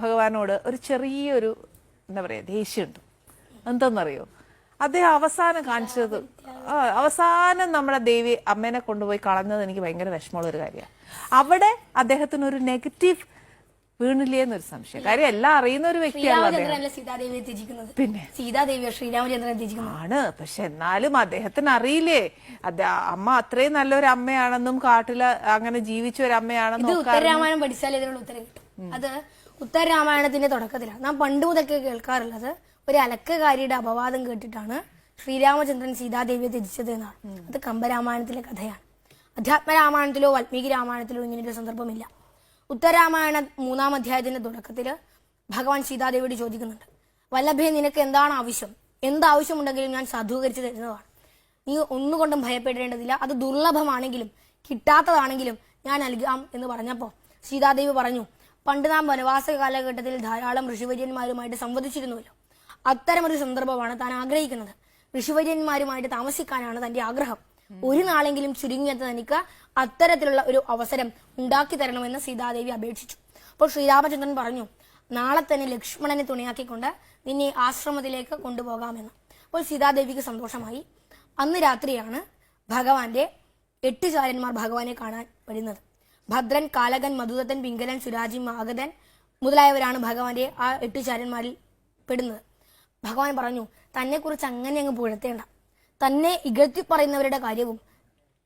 ഭഗവാനോട് ഒരു ചെറിയൊരു എന്താ പറയാ ദേഷ്യമുണ്ട്. എന്തെന്നറിയോ? അദ്ദേഹം അവസാനം കാണിച്ചത് അവസാനം നമ്മുടെ ദേവി അമ്മേനെ കൊണ്ടുപോയി കളഞ്ഞത് എനിക്ക് ഭയങ്കര വിഷമമുള്ള ഒരു കാര്യമാണ്. അവിടെ അദ്ദേഹത്തിന് ഒരു നെഗറ്റീവ് വീണില്ലേ എന്നൊരു സംശയം. കാര്യം എല്ലാം അറിയുന്ന ഒരു വ്യക്തിയാണ് പിന്നെ? സീതാദേവിയോ ആണ്. പക്ഷെ എന്നാലും അദ്ദേഹത്തിന് അറിയില്ലേ? അമ്മ അത്രയും നല്ലൊരു അമ്മയാണെന്നും കാട്ടിൽ അങ്ങനെ ജീവിച്ച ഒരു അമ്മയാണെന്നും ഉത്തരരാമായണം ഇതിനുള്ള ഉത്തരം കിട്ടും. അത് ഉത്തരരാമായണത്തിന്റെ തുടക്കത്തിലാണ്. നാം പണ്ട് മുതൽക്ക് കേൾക്കാറുള്ളത് ഒരു അലക്കകാരിയുടെ അപവാദം കേട്ടിട്ടാണ് ശ്രീരാമചന്ദ്രൻ സീതാദേവിയെ ത്യജിച്ചത് എന്നാണ്. അത് കമ്പരാമായണത്തിലെ കഥയാണ്. അധ്യാത്മരാമായണത്തിലോ വാൽമീകി രാമായണത്തിലോ ഇങ്ങനെ ഒരു സന്ദർഭമില്ല. ഉത്തരരാമായണ മൂന്നാം അധ്യായത്തിന്റെ തുടക്കത്തിൽ ഭഗവാൻ സീതാദേവിയോട് ചോദിക്കുന്നുണ്ട് വല്ലഭേ നിനക്ക് എന്താണ് ആവശ്യം? എന്ത് ആവശ്യമുണ്ടെങ്കിലും ഞാൻ സാധൂകരിച്ചു തരുന്നതാണ്. നീ ഒന്നുകൊണ്ടും ഭയപ്പെടേണ്ടതില്ല. അത് ദുർലഭമാണെങ്കിലും കിട്ടാത്തതാണെങ്കിലും ഞാൻ നൽകാം എന്ന് പറഞ്ഞപ്പോൾ സീതാദേവി പറഞ്ഞു പണ്ട് നാം വനവാസ കാലഘട്ടത്തിൽ ധാരാളം ഋഷിവര്യന്മാരുമായിട്ട് സംവദിച്ചിരുന്നുവല്ലോ. അത്തരമൊരു സന്ദർഭമാണ് താൻ ആഗ്രഹിക്കുന്നത്. ഋഷിവര്യന്മാരുമായിട്ട് താമസിക്കാനാണ് തന്റെ ആഗ്രഹം. ഒരു നാളെങ്കിലും ചുരുങ്ങിയത് തനിക്ക് അത്തരത്തിലുള്ള ഒരു അവസരം ഉണ്ടാക്കി തരണമെന്ന് സീതാദേവി അപേക്ഷിച്ചു. അപ്പോൾ ശ്രീരാമചന്ദ്രൻ പറഞ്ഞു നാളെ തന്നെ ലക്ഷ്മണനെ തുണയാക്കിക്കൊണ്ട് നിന്നെ ആശ്രമത്തിലേക്ക് കൊണ്ടുപോകാമെന്ന്. അപ്പോൾ സീതാദേവിക്ക് സന്തോഷമായി. അന്ന് രാത്രിയാണ് ഭഗവാന്റെ എട്ട് ചാരന്മാർ ഭഗവാനെ കാണാൻ വരുന്നത്. ഭദ്രൻ കാലകൻ മധുദത്തൻ പിങ്കലൻ സുരാജി മാഗതൻ മുതലായവരാണ് ഭഗവാന്റെ ആ എട്ട് ചാരന്മാരിൽ പെടുന്നത്. ഭഗവാൻ പറഞ്ഞു തന്നെക്കുറിച്ച് അങ്ങനെ അങ്ങ് പുഴത്തേണ്ട തന്നെ ഇകഴ്ത്തി പറയുന്നവരുടെ കാര്യവും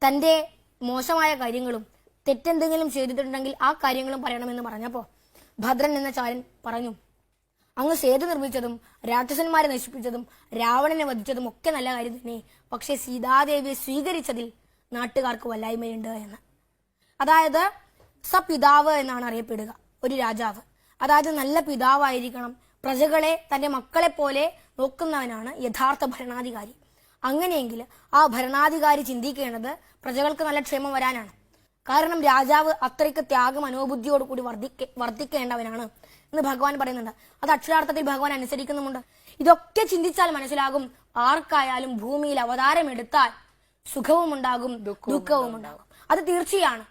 തന്റെ മോശമായ കാര്യങ്ങളും തെറ്റെന്തെങ്കിലും ചെയ്തിട്ടുണ്ടെങ്കിൽ ആ കാര്യങ്ങളും പറയണമെന്ന് പറഞ്ഞപ്പോൾ ഭദ്രൻ എന്ന ചാരൻ പറഞ്ഞു അങ്ങ് സേതു നിർമ്മിച്ചതും രാക്ഷസന്മാരെ നശിപ്പിച്ചതും രാവണനെ വധിച്ചതും ഒക്കെ നല്ല കാര്യം തന്നെ. പക്ഷേ സീതാദേവിയെ സ്വീകരിച്ചതിൽ നാട്ടുകാർക്ക് വല്ലായ്മയുണ്ട് എന്ന്. അതായത് സപിതാവ് എന്നാണ് അറിയപ്പെടുക ഒരു രാജാവ്. അതായത് നല്ല പിതാവായിരിക്കണം. പ്രജകളെ തന്റെ മക്കളെ പോലെ നോക്കുന്നവനാണ് യഥാർത്ഥ ഭരണാധികാരി. അങ്ങനെയെങ്കിൽ ആ ഭരണാധികാരി ചിന്തിക്കേണ്ടത് പ്രജകൾക്ക് നല്ല ക്ഷേമം വരാനാണ്. കാരണം രാജാവ് അത്രയ്ക്ക് ത്യാഗം മനോബുദ്ധിയോടുകൂടി വർദ്ധിക്ക വർദ്ധിക്കേണ്ടവനാണ് എന്ന് ഭഗവാൻ പറയുന്നുണ്ട്. അത് അക്ഷരാർത്ഥത്തിൽ ഭഗവാൻ അനുസരിക്കുന്നുമുണ്ട്. ഇതൊക്കെ ചിന്തിച്ചാൽ മനസ്സിലാകും ആർക്കായാലും ഭൂമിയിൽ അവതാരം എടുത്താൽ സുഖവും ഉണ്ടാകും ദുഃഖവും ഉണ്ടാകും അത് തീർച്ചയാണ്.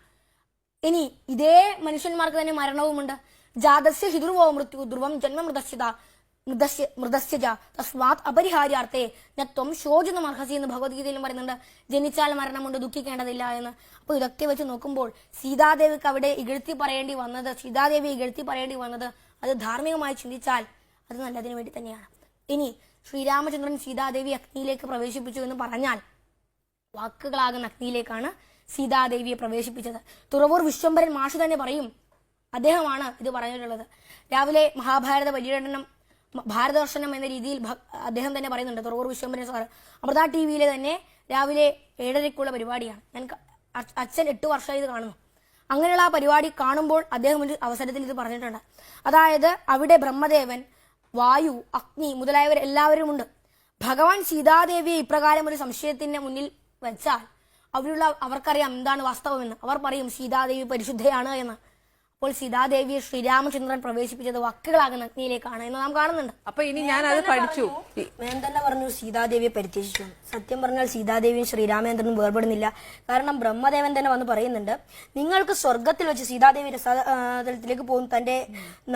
ഇനി ഇതേ മനുഷ്യന്മാർക്ക് തന്നെ മരണവുമുണ്ട്. ജാതസ്യ ഹിതുർവോ മൃത്യു ധ്രുവം ജന്മ മൃതസ്യ മൃതസ്യജ തസ്മാത് അപരിഹാര്യാർത്ഥേ നത്വം ശോചനം അർഹസി എന്ന് ഭഗവത്ഗീതയിലും പറയുന്നുണ്ട്. ജനിച്ചാൽ മരണമുണ്ട് ദുഃഖിക്കേണ്ടതില്ല എന്ന്. അപ്പോൾ ഇതൊക്കെ വെച്ച് നോക്കുമ്പോൾ സീതാദേവിക്ക് അവിടെ ഇകഴ്ത്തി പറയേണ്ടി വന്നത് സീതാദേവി ഇകഴ്ത്തി പറയേണ്ടി വന്നത് അത് ധാർമ്മികമായി ചിന്തിച്ചാൽ അത് നല്ലതിനു വേണ്ടി തന്നെയാണ്. ഇനി ശ്രീരാമചന്ദ്രൻ സീതാദേവി അഗ്നിയിലേക്ക് പ്രവേശിപ്പിച്ചു എന്ന് പറഞ്ഞാൽ വാക്കുകളാകുന്ന അഗ്നിയിലേക്കാണ് സീതാദേവിയെ പ്രവേശിപ്പിച്ചത്. തുറവൂർ വിശ്വംഭരൻ മാഷു തന്നെ പറയും അദ്ദേഹമാണ് ഇത് പറഞ്ഞിട്ടുള്ളത്. രാവിലെ മഹാഭാരത പര്യടനം ഭാരതദർശനം എന്ന രീതിയിൽ അദ്ദേഹം തന്നെ പറയുന്നുണ്ട് തുറവൂർ വിശ്വംഭരൻ സാർ അമൃത ടി വിയിലെ തന്നെ രാവിലെ ഏഴരയ്ക്കുള്ള പരിപാടിയാണ്. ഞാൻ അച്ഛൻ എട്ട് വർഷമായി ഇത് കാണുന്നു. അങ്ങനെയുള്ള ആ പരിപാടി കാണുമ്പോൾ അദ്ദേഹം ഒരു അവസരത്തിൽ ഇത് പറഞ്ഞിട്ടുണ്ട്. അതായത് അവിടെ ബ്രഹ്മദേവൻ വായു അഗ്നി മുതലായവർ എല്ലാവരുമുണ്ട് ഭഗവാൻ സീതാദേവിയെ ഇപ്രകാരം ഒരു സംശയത്തിന്റെ മുന്നിൽ വെച്ചാൽ അവരുള്ള അവർക്കറിയാം എന്താണ് വാസ്തവമെന്ന്. അവർ പറയും സീതാദേവി പരിശുദ്ധയാണ് എന്ന്. അപ്പോൾ സീതാദേവിയെ ശ്രീരാമചന്ദ്രൻ പ്രവേശിപ്പിച്ചത് വക്കുകളാകുന്ന അഗ്നിയിലേക്കാണ് എന്ന് നാം കാണുന്നുണ്ട്. അപ്പൊ ഇനി ഞാൻ അത് പഠിച്ചു. ഞാൻ തന്നെ പറഞ്ഞു സീതാദേവിയെ പരിത്യജിച്ചു. സത്യം പറഞ്ഞാൽ സീതാദേവിയും ശ്രീരാമചന്ദ്രനും വേർപെടുന്നില്ല. കാരണം ബ്രഹ്മദേവൻ തന്നെ വന്ന് പറയുന്നുണ്ട് നിങ്ങൾക്ക് സ്വർഗത്തിൽ വെച്ച് സീതാദേവി രസതലത്തിലേക്ക് പോകും തന്റെ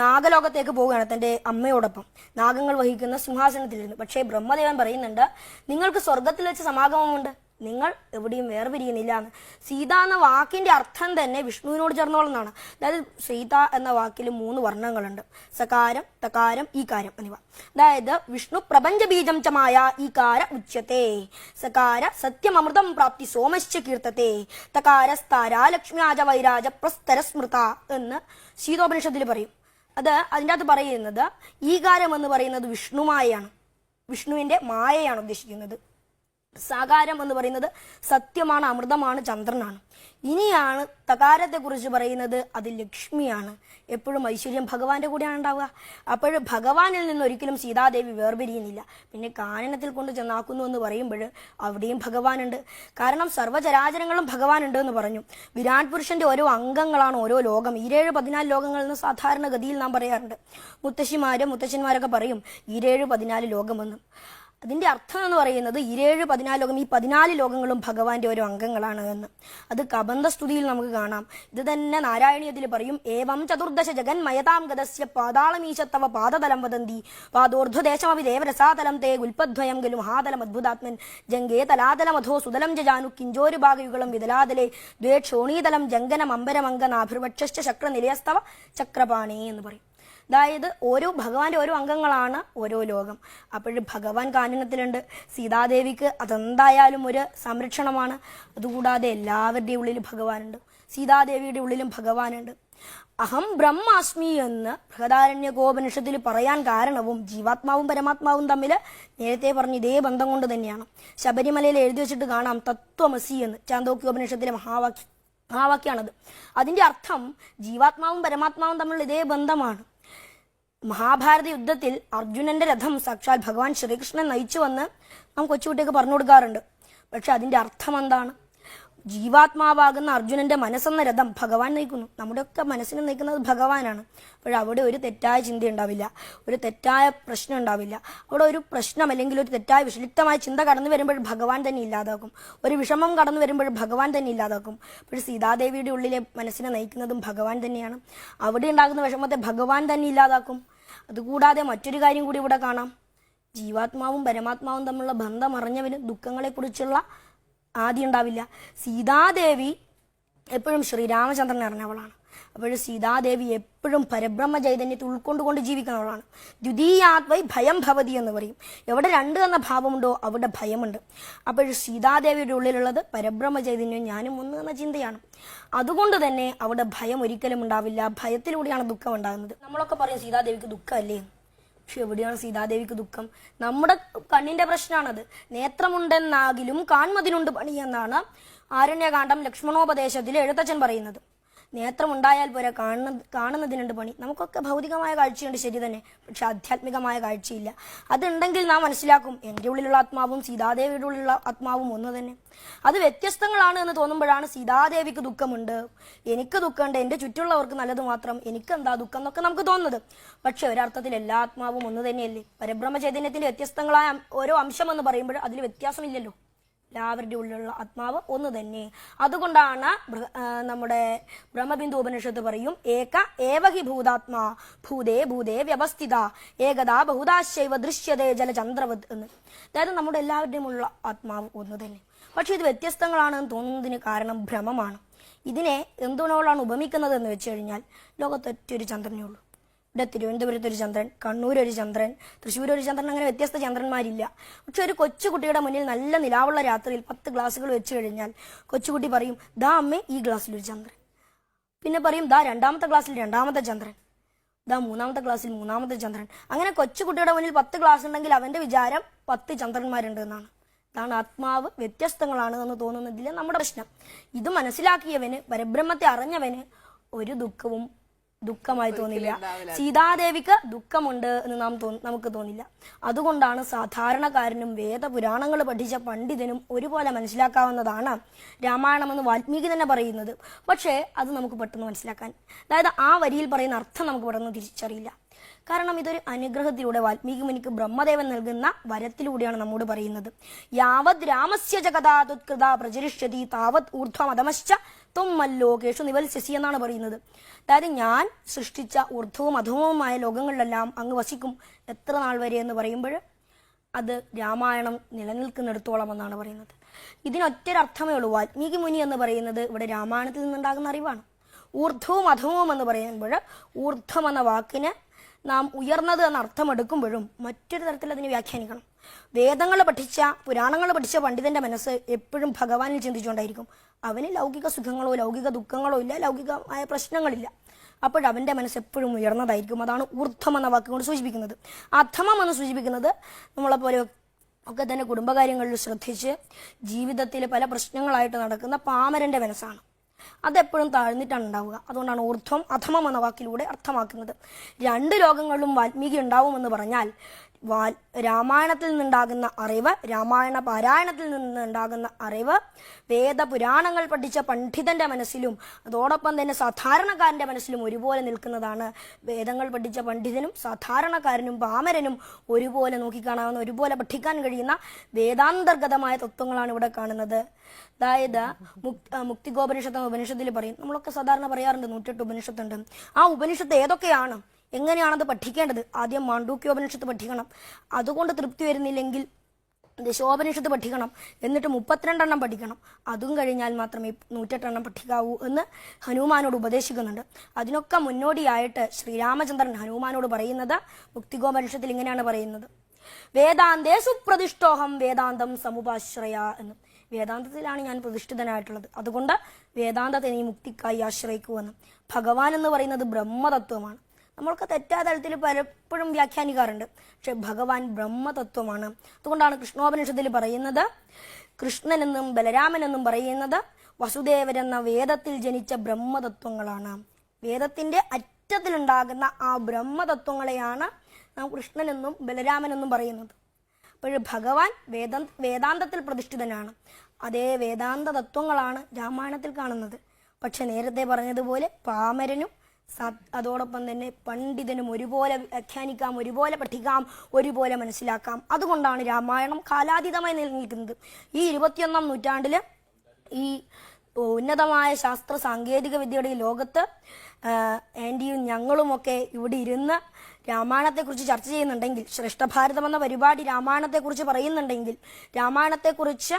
നാഗലോകത്തേക്ക് പോവുകയാണ് തന്റെ അമ്മയോടൊപ്പം. നാഗങ്ങൾ വഹിക്കുന്ന സിംഹാസനത്തിലിരുന്ന്. പക്ഷേ ബ്രഹ്മദേവൻ പറയുന്നുണ്ട് നിങ്ങൾക്ക് സ്വർഗത്തിൽ വെച്ച് സമാഗമമുണ്ട്. നിങ്ങൾ എവിടെയും വേർപിരിയുന്നില്ല എന്ന് സീത എന്ന വാക്കിന്റെ അർത്ഥം തന്നെ വിഷ്ണുവിനോട് ചേർന്നോളെന്നാണ്. അതായത് സീത എന്ന വാക്കിൽ മൂന്ന് വർണങ്ങളുണ്ട്. സകാരം തകാരം ഈകാരം എന്നിവ. അതായത് വിഷ്ണു പ്രപഞ്ച ബീജം ചമായ ഈകാര ഉച്ചത്തെ. സകാര സത്യമൃതം പ്രാപ്തി സോമശ്ച കീർത്തത്തെ. തകാര സ്ഥാര ലക്ഷ്മിരാജ വൈരാജ പ്രസ്തര സ്മൃത എന്ന് ശീതോപനിഷത്തിൽ പറയും. അത് അതിന്റെ അകത്ത് പറയുന്നത് ഈകാരം എന്ന് പറയുന്നത് വിഷ്ണുമായയാണ്. വിഷ്ണുവിന്റെ മായയാണ് ഉദ്ദേശിക്കുന്നത്. സാകാരം എന്ന് പറയുന്നത് സത്യമാണ് അമൃതമാണ് ചന്ദ്രനാണ്. ഇനിയാണ് തകാരത്തെ കുറിച്ച് പറയുന്നത് അത് ലക്ഷ്മിയാണ്. എപ്പോഴും ഐശ്വര്യം ഭഗവാന്റെ കൂടെയാണ് ഉണ്ടാവുക. അപ്പോൾ ഭഗവാനിൽ നിന്ന് ഒരിക്കലും സീതാദേവി വേർപിരിയുന്നില്ല. പിന്നെ കാനനത്തിൽ കൊണ്ട് ചെന്നാക്കുന്നു എന്ന് പറയുമ്പോൾ അവിടെയും ഭഗവാനുണ്ട്. കാരണം സർവചരാചരങ്ങളും ഭഗവാനുണ്ട് എന്ന് പറഞ്ഞു. വിരാട് പുരുഷന്റെ ഓരോ അംഗങ്ങളാണ് ഓരോ ലോകം. ഈരേഴ് പതിനാല് ലോകങ്ങൾ എന്ന് സാധാരണഗതിയിൽ നാം പറയാറുണ്ട്. മുത്തശ്ശിമാരും മുത്തശ്ശന്മാരൊക്കെ പറയും ഈരേഴ് പതിനാല് ലോകമെന്നും. അതിന്റെ അർത്ഥം എന്ന് പറയുന്നത് ഇരേഴ് പതിനാല് ലോകം ഈ പതിനാല് ലോകങ്ങളും ഭഗവാന്റെ ഓരോ അംഗങ്ങളാണ് എന്ന്. അത് കബന്ധ സ്തുതിയിൽ നമുക്ക് കാണാം. ഇത് തന്നെ നാരായണീയത്തിൽ പറയും ഏവം ചതുർദശ ജഗൻ മയതാം ഗതസ്യ പാതാളമീശത്തവ പാദതലം വദന്തി. പാദോർധദേശമവി ദേവരസാതലം തേ ഗുൽപദ്വയം ഗലു മഹാതലം അദ്ഭുതാത്മൻ ജംഗേ തലാതലമധോ സുതലം ജജാനു കിഞ്ചോരു ഭാഗയുകളും വിതലാതലേ. ദ്വേക്ഷോണീതലം ജംഗനം അംബരമംഗനാഭിർവക്ഷശ്ച ചക്ര നിലയസ്തവ ചക്രപാണി എന്ന് പറയും. അതായത് ഓരോ ഭഗവാന്റെ ഓരോ അംഗങ്ങളാണ് ഓരോ ലോകം. അപ്പോൾ ഭഗവാൻ കാനനത്തിലുണ്ട് സീതാദേവിക്ക് അതെന്തായാലും ഒരു സംരക്ഷണമാണ്. അതുകൂടാതെ എല്ലാവരുടെയും ഉള്ളിൽ ഭഗവാനുണ്ട്. സീതാദേവിയുടെ ഉള്ളിലും ഭഗവാനുണ്ട്. അഹം ബ്രഹ്മാസ്മി എന്ന് ബൃഹദാരണ്യ ഗോപനിഷത്തിൽ പറയാൻ കാരണവും ജീവാത്മാവും പരമാത്മാവും തമ്മിൽ നേരത്തെ പറഞ്ഞ ഇതേ ബന്ധം കൊണ്ട് തന്നെയാണ്. ശബരിമലയിൽ എഴുതി വെച്ചിട്ട് കാണാം തത്വമസി എന്ന്. ചാന്തോക്യോപനിഷത്തിലെ മഹാവാക്യം മഹാവാക്യാണത്. അതിന്റെ അർത്ഥം ജീവാത്മാവും പരമാത്മാവും തമ്മിലുള്ള ഇതേ ബന്ധമാണ്. മഹാഭാരത യുദ്ധത്തിൽ അർജുനന്റെ രഥം സാക്ഷാൽ ഭഗവാൻ ശ്രീകൃഷ്ണൻ നയിച്ചു വന്ന് നാം കൊച്ചുകുട്ടിയൊക്കെ പറഞ്ഞു കൊടുക്കാറുണ്ട്. പക്ഷെ അതിന്റെ അർത്ഥം എന്താണ്? ജീവാത്മാവാകുന്ന അർജുനന്റെ മനസ്സെന്ന രഥം ഭഗവാൻ നയിക്കുന്നു. നമ്മുടെയൊക്കെ മനസ്സിനെ നയിക്കുന്നത് ഭഗവാനാണ്. അപ്പോൾ അവിടെ ഒരു തെറ്റായ ചിന്ത ഉണ്ടാവില്ല. ഒരു തെറ്റായ പ്രശ്നം ഉണ്ടാവില്ല. അവിടെ ഒരു പ്രശ്നം അല്ലെങ്കിൽ ഒരു തെറ്റായ വിഷലിപ്തമായ ചിന്ത കടന്നു വരുമ്പോൾ ഭഗവാൻ തന്നെ ഇല്ലാതാക്കും ഒരു വിഷമം കടന്നു വരുമ്പോൾ ഭഗവാൻ തന്നെ ഇല്ലാതാക്കും അപ്പോൾ സീതാദേവിയുടെ ഉള്ളിലെ മനസ്സിനെ നയിക്കുന്നതും ഭഗവാൻ തന്നെയാണ്. അവിടെ ഉണ്ടാകുന്ന വിഷമത്തെ ഭഗവാൻ തന്നെ ഇല്ലാതാക്കും. അതുകൂടാതെ മറ്റൊരു കാര്യം കൂടി ഇവിടെ കാണാം. ജീവാത്മാവും പരമാത്മാവും തമ്മിലുള്ള ബന്ധം അറിഞ്ഞവന് ദുഃഖങ്ങളെക്കുറിച്ചുള്ള ആദ്യം ഉണ്ടാവില്ല. സീതാദേവി എപ്പോഴും ശ്രീരാമചന്ദ്രൻ അറിഞ്ഞവളാണ്. അപ്പോൾ സീതാദേവി എപ്പോഴും പരബ്രഹ്മ ചൈതന്യത്തെ ഉൾക്കൊണ്ടുകൊണ്ട് ജീവിക്കുന്നവളാണ്. ദ്വിതീയാത്മൈ ഭയം ഭവതി എന്ന് പറയും. എവിടെ രണ്ട് എന്ന ഭാവമുണ്ടോ അവിടെ ഭയമുണ്ട്. അപ്പോൾ സീതാദേവിയുടെ ഉള്ളിലുള്ളത് പരബ്രഹ്മ ചൈതന്യം ഞാനും ഒന്ന് എന്ന ചിന്തയാണ്. അതുകൊണ്ട് തന്നെ അവിടെ ഭയം ഒരിക്കലും ഉണ്ടാവില്ല. ഭയത്തിലൂടെയാണ് ദുഃഖം ഉണ്ടാകുന്നത്. നമ്മളൊക്കെ പറയും സീതാദേവിക്ക് ദുഃഖമല്ലേ പക്ഷെ എവിടെയാണ് സീതാദേവിക്ക് ദുഃഖം? നമ്മുടെ കണ്ണിന്റെ പ്രശ്നമാണത്. നേത്രമുണ്ടെന്നാകിലും കാൺമതിനുണ്ട് പണി എന്നാണ് ആരണ്യകാന്ഡം ലക്ഷ്മണോപദേശത്തിൽ എഴുത്തച്ഛൻ പറയുന്നത്. നേത്രമുണ്ടായാൽ പോരാ. കാണുന്ന കാണുന്നതിനുണ്ട് പണി? നമുക്കൊക്കെ ഭൗതികമായ കാഴ്ചയുണ്ട് ശരി തന്നെ. പക്ഷെ ആധ്യാത്മികമായ കാഴ്ചയില്ല. അതുണ്ടെങ്കിൽ നാം മനസ്സിലാക്കും എന്റെ ഉള്ളിലുള്ള ആത്മാവും സീതാദേവിയുടെ ഉള്ളിലുള്ള ആത്മാവും ഒന്ന് തന്നെ. അത് വ്യത്യസ്തങ്ങളാണ് എന്ന് തോന്നുമ്പോഴാണ് സീതാദേവിക്ക് ദുഃഖമുണ്ട്. എനിക്ക് ദുഃഖമുണ്ട്. എന്റെ ചുറ്റുള്ളവർക്ക് നല്ലത് മാത്രം എനിക്ക് എന്താ ദുഃഖം എന്നൊക്കെ നമുക്ക് തോന്നുന്നത്. പക്ഷെ ഒരർത്ഥത്തിൽ എല്ലാ ആത്മാവും ഒന്ന് തന്നെയല്ലേ? പരബ്രഹ്മ ചൈതന്യത്തിന്റെ വ്യത്യസ്തങ്ങളായ ഓരോ അംശം എന്ന് പറയുമ്പോൾ അതിൽ വ്യത്യാസമില്ലല്ലോ. എല്ലാവരുടെ ഉള്ളിലുള്ള ആത്മാവ് ഒന്ന് തന്നെ. അതുകൊണ്ടാണ് നമ്മുടെ ബ്രഹ്മബിന്ദു ഉപനിഷത്ത് പറയും ഏക ഏവഹി ഭൂതാത്മാ ഭൂതേ ഭൂതേ വ്യവസ്ഥിത ഏകതാ ബഹുദാശൈവ ദൃശ്യതേ ജലചന്ദ്രവത് എന്ന്. അതായത് നമ്മുടെ എല്ലാവരുടെയും ഉള്ള ആത്മാവ് ഒന്ന് തന്നെ. പക്ഷെ ഇത് വ്യത്യസ്തങ്ങളാണെന്ന് തോന്നുന്നതിന് കാരണം ഭ്രമമാണ്. ഇതിനെ എന്തുകൊണ്ടാണ് ഉപമിക്കുന്നത് എന്ന് വെച്ച് കഴിഞ്ഞാൽ ലോകത്തൊറ്റൊരു ചന്ദ്രനേ ഉള്ളൂ. ഇവിടെ തിരുവനന്തപുരത്ത് ഒരു ചന്ദ്രൻ കണ്ണൂർ ഒരു ചന്ദ്രൻ തൃശ്ശൂർ ഒരു ചന്ദ്രൻ അങ്ങനെ വ്യത്യസ്ത ചന്ദ്രന്മാരില്ല. പക്ഷെ ഒരു കൊച്ചുകുട്ടിയുടെ മുന്നിൽ നല്ല നിലാവുള്ള രാത്രിയിൽ പത്ത് ഗ്ലാസ്സുകൾ വെച്ച് കഴിഞ്ഞാൽ കൊച്ചുകുട്ടി പറയും ദാ അമ്മേ ഈ ഗ്ലാസ്സിൽ ഒരു ചന്ദ്രൻ. പിന്നെ പറയും ദാ രണ്ടാമത്തെ ഗ്ലാസ്സിൽ രണ്ടാമത്തെ ചന്ദ്രൻ. ദാ മൂന്നാമത്തെ ഗ്ലാസ്സിൽ മൂന്നാമത്തെ ചന്ദ്രൻ. അങ്ങനെ കൊച്ചുകുട്ടിയുടെ മുന്നിൽ പത്ത് ഗ്ലാസ് ഉണ്ടെങ്കിൽ അവന്റെ വിചാരം പത്ത് ചന്ദ്രന്മാരുണ്ട് എന്നാണ്. അതാണ് ആത്മാവ് വ്യത്യസ്തങ്ങളാണ് എന്ന് തോന്നുന്നതിലെ നമ്മുടെ പ്രശ്നം. ഇത് മനസ്സിലാക്കിയവന് പരബ്രഹ്മത്തെ അറിഞ്ഞവന് ഒരു ദുഃഖവും ദുഃഖമായി തോന്നില്ല. സീതാദേവിക്ക് ദുഃഖമുണ്ട് എന്ന് നാം നമുക്ക് തോന്നില്ല. അതുകൊണ്ടാണ് സാധാരണക്കാരനും വേദപുരാണങ്ങൾ പഠിച്ച പണ്ഡിതനും ഒരുപോലെ മനസ്സിലാക്കാവുന്നതാണ് രാമായണം എന്ന് വാൽമീകി തന്നെ പറയുന്നത്. പക്ഷേ അത് നമുക്ക് പെട്ടെന്ന് മനസ്സിലാക്കാൻ. അതായത് ആ വരിയിൽ പറയുന്ന അർത്ഥം നമുക്ക് പെട്ടെന്ന് തിരിച്ചറിയില്ല. കാരണം ഇതൊരു അനുഗ്രഹത്തിലൂടെ വാൽമീകി മുനിക്ക് ബ്രഹ്മദേവൻ നൽകുന്ന വരത്തിലൂടെയാണ് നമ്മോട് പറയുന്നത്. യാവത് രാമസ്യ ജഗതാ ജഗതാതുത്കൃത പ്രചരിഷ്യതി താവത് ഊർധ്വമതമശ്ച ത്വമല്ലോകേഷു ശശി എന്നാണ് പറയുന്നത്. അതായത് ഞാൻ സൃഷ്ടിച്ച ഊർധ്വവും അധമവുമായ ലോകങ്ങളിലെല്ലാം അങ്ങ് വസിക്കും എത്ര നാൾ വരെ എന്ന് പറയുമ്പോൾ അത് രാമായണം നിലനിൽക്കുന്നിടത്തോളം എന്നാണ് പറയുന്നത്. ഇതിനൊറ്റൊരർത്ഥമേ ഉള്ളൂ. വാൽമീകി മുനി എന്ന് പറയുന്നത് ഇവിടെ രാമായണത്തിൽ നിന്നുണ്ടാകുന്ന അറിവാണ്. ഊർധ്വവും അധമവും എന്ന് പറയുമ്പോൾ ഊർധ്വം എന്ന വാക്കിന് നാം ഉയർന്നത് എന്ന അർത്ഥം എടുക്കുമ്പോഴും മറ്റൊരു തരത്തിൽ അതിനെ വ്യാഖ്യാനിക്കണം. വേദങ്ങൾ പഠിച്ച പുരാണങ്ങൾ പഠിച്ച പണ്ഡിതന്റെ മനസ്സ് എപ്പോഴും ഭഗവാനിൽ ചിന്തിച്ചുകൊണ്ടായിരിക്കും. അവന് ലൗകിക സുഖങ്ങളോ ലൗകിക ദുഃഖങ്ങളോ ഇല്ല ലൗകികമായ പ്രശ്നങ്ങളില്ല. അപ്പോഴവന്റെ മനസ്സ് എപ്പോഴും ഉയർന്നതായിരിക്കും. അതാണ് ഊർദ്ധം എന്ന വാക്കുകൊണ്ട് സൂചിപ്പിക്കുന്നത്. അധമം എന്ന് സൂചിപ്പിക്കുന്നത് നമ്മളെ പോലെ ഒക്കെ തന്നെ കുടുംബകാര്യങ്ങളിൽ ശ്രദ്ധിച്ച് ജീവിതത്തിൽ പല പ്രശ്നങ്ങളായിട്ട് നടക്കുന്ന പാമരന്റെ മനസ്സാണ്. അതെപ്പോഴും താഴ്ന്നിട്ടാണ് ഉണ്ടാവുക. അതുകൊണ്ടാണ് ഊർധ്വം അധമം എന്ന വാക്കിലൂടെ അർത്ഥമാക്കുന്നത്. രണ്ട് ലോകങ്ങളിലും വാൽമീകി ഉണ്ടാവുമെന്ന് പറഞ്ഞാൽ രാമായണത്തിൽ നിന്നുണ്ടാകുന്ന അറിവ് രാമായണ പാരായണത്തിൽ നിന്നുണ്ടാകുന്ന അറിവ് വേദപുരാണങ്ങൾ പഠിച്ച പണ്ഡിതന്റെ മനസ്സിലും അതോടൊപ്പം തന്നെ സാധാരണക്കാരന്റെ മനസ്സിലും ഒരുപോലെ നിൽക്കുന്നതാണ്. വേദങ്ങൾ പഠിച്ച പണ്ഡിതനും സാധാരണക്കാരനും പാമരനും ഒരുപോലെ നോക്കിക്കാണാവുന്ന ഒരുപോലെ പഠിക്കാൻ കഴിയുന്ന വേദാന്തർഗതമായ തത്വങ്ങളാണ് ഇവിടെ കാണുന്നത്. അതായത് മുക്തിഗോപനിഷത്ത് ഉപനിഷത്തിൽ പറയും. നമ്മളൊക്കെ സാധാരണ പറയാറുണ്ട് നൂറ്റെട്ട് ഉപനിഷത്തുണ്ട്. ആ ഉപനിഷത്ത് ഏതൊക്കെയാണ്? എങ്ങനെയാണത് പഠിക്കേണ്ടത്? ആദ്യം മാണ്ഡൂക്യോപനിഷത്ത് പഠിക്കണം. അതുകൊണ്ട് തൃപ്തി വരുന്നില്ലെങ്കിൽ ദശോപനിഷത്ത് പഠിക്കണം. എന്നിട്ട് മുപ്പത്തിരണ്ടെണ്ണം പഠിക്കണം. അതും കഴിഞ്ഞാൽ മാത്രമേ നൂറ്റെട്ടെണ്ണം പഠിക്കാവൂ എന്ന് ഹനുമാനോട് ഉപദേശിക്കുന്നുണ്ട്. അതിനൊക്കെ മുന്നോടിയായിട്ട് ശ്രീരാമചന്ദ്രൻ ഹനുമാനോട് പറയുന്നത് മുക്തിഗോപനിഷത്തിൽ ഇങ്ങനെയാണ് പറയുന്നത്. വേദാന്തേ സുപ്രതിഷ്ഠോഹം വേദാന്തം സമുപാശ്രയ എന്ന്. വേദാന്തത്തിലാണ് ഞാൻ പ്രതിഷ്ഠിതനായിട്ടുള്ളത്. അതുകൊണ്ട് വേദാന്തത്തെ നീ മുക്തിക്കായി ആശ്രയിക്കുമെന്ന് ഭഗവാൻ എന്ന് പറയുന്നത് ബ്രഹ്മതത്വമാണ്. നമ്മൾക്ക് തെറ്റായ തലത്തിൽ പലപ്പോഴും വ്യാഖ്യാനിക്കാറുണ്ട്. പക്ഷെ ഭഗവാൻ ബ്രഹ്മതത്വമാണ്. അതുകൊണ്ടാണ് കൃഷ്ണോപനിഷത്തിൽ പറയുന്നത് കൃഷ്ണനെന്നും ബലരാമനെന്നും പറയുന്നത് വസുദേവരെന്ന വേദത്തിൽ ജനിച്ച ബ്രഹ്മതത്വങ്ങളാണ്. വേദത്തിന്റെ അറ്റത്തിലുണ്ടാകുന്ന ആ ബ്രഹ്മതത്വങ്ങളെയാണ് നാം കൃഷ്ണനെന്നും ബലരാമനെന്നും പറയുന്നത്. അപ്പോൾ ഭഗവാൻ വേദ വേദാന്തത്തിൽ പ്രതിഷ്ഠിതനാണ്. അതേ വേദാന്ത തത്വങ്ങളാണ് രാമായണത്തിൽ കാണുന്നത്. പക്ഷെ നേരത്തെ പറഞ്ഞതുപോലെ പാമരനും അതോടൊപ്പം തന്നെ പണ്ഡിതനും ഒരുപോലെ വ്യാഖ്യാനിക്കാം ഒരുപോലെ പഠിക്കാം ഒരുപോലെ മനസ്സിലാക്കാം. അതുകൊണ്ടാണ് രാമായണം കാലാതീതമായി നിലനിൽക്കുന്നത്. ഈ ഇരുപത്തിയൊന്നാം നൂറ്റാണ്ടിൽ ഈ ഉന്നതമായ ശാസ്ത്ര സാങ്കേതിക വിദ്യയുടെ ലോകത്ത് ആന്റിയും ഞങ്ങളുമൊക്കെ ഇവിടെ ഇരുന്ന് രാമായണത്തെക്കുറിച്ച് ചർച്ച ചെയ്യുന്നുണ്ടെങ്കിൽ ശ്രേഷ്ഠഭാരതം എന്ന പരിപാടി രാമായണത്തെക്കുറിച്ച് പറയുന്നുണ്ടെങ്കിൽ രാമായണത്തെക്കുറിച്ച്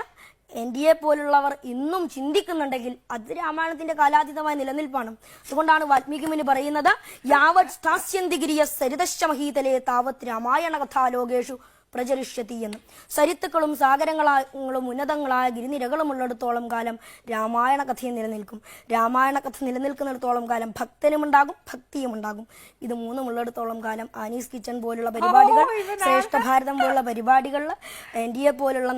എൻ ഡി എ പോലുള്ളവർ ഇന്നും ചിന്തിക്കുന്നുണ്ടെങ്കിൽ അത് രാമായണത്തിന്റെ കാലാതീതമായ നിലനിൽപ്പാണ്. അതുകൊണ്ടാണ് വാൽമീകി മുനി പറയുന്നത് യാവത് സ്ഥാസ്യന്തി ഗിരിയ സരിതശ്ച മഹീതലേ താവത് രാമായണ കഥാലോകേഷു പ്രചരിഷ്യത്തി എന്ന്. സരിത്തുക്കളും സാഗരങ്ങളും ഉന്നതങ്ങളായ ഗിരിനിരകളും ഉള്ളിടത്തോളം കാലം രാമായണ കഥയെ നിലനിൽക്കും. രാമായണ കഥ നിലനിൽക്കുന്നിടത്തോളം കാലം ഭക്തനും ഉണ്ടാകും ഭക്തിയും ഉണ്ടാകും. ഇത് മൂന്നും ഉള്ളിടത്തോളം കാലം ആനീസ് കിച്ചൺ പോലുള്ള പരിപാടികൾ ശ്രേഷ്ഠ ഭാരതം പോലുള്ള പരിപാടികളിൽ എൻ ഡി എ പോലുള്ള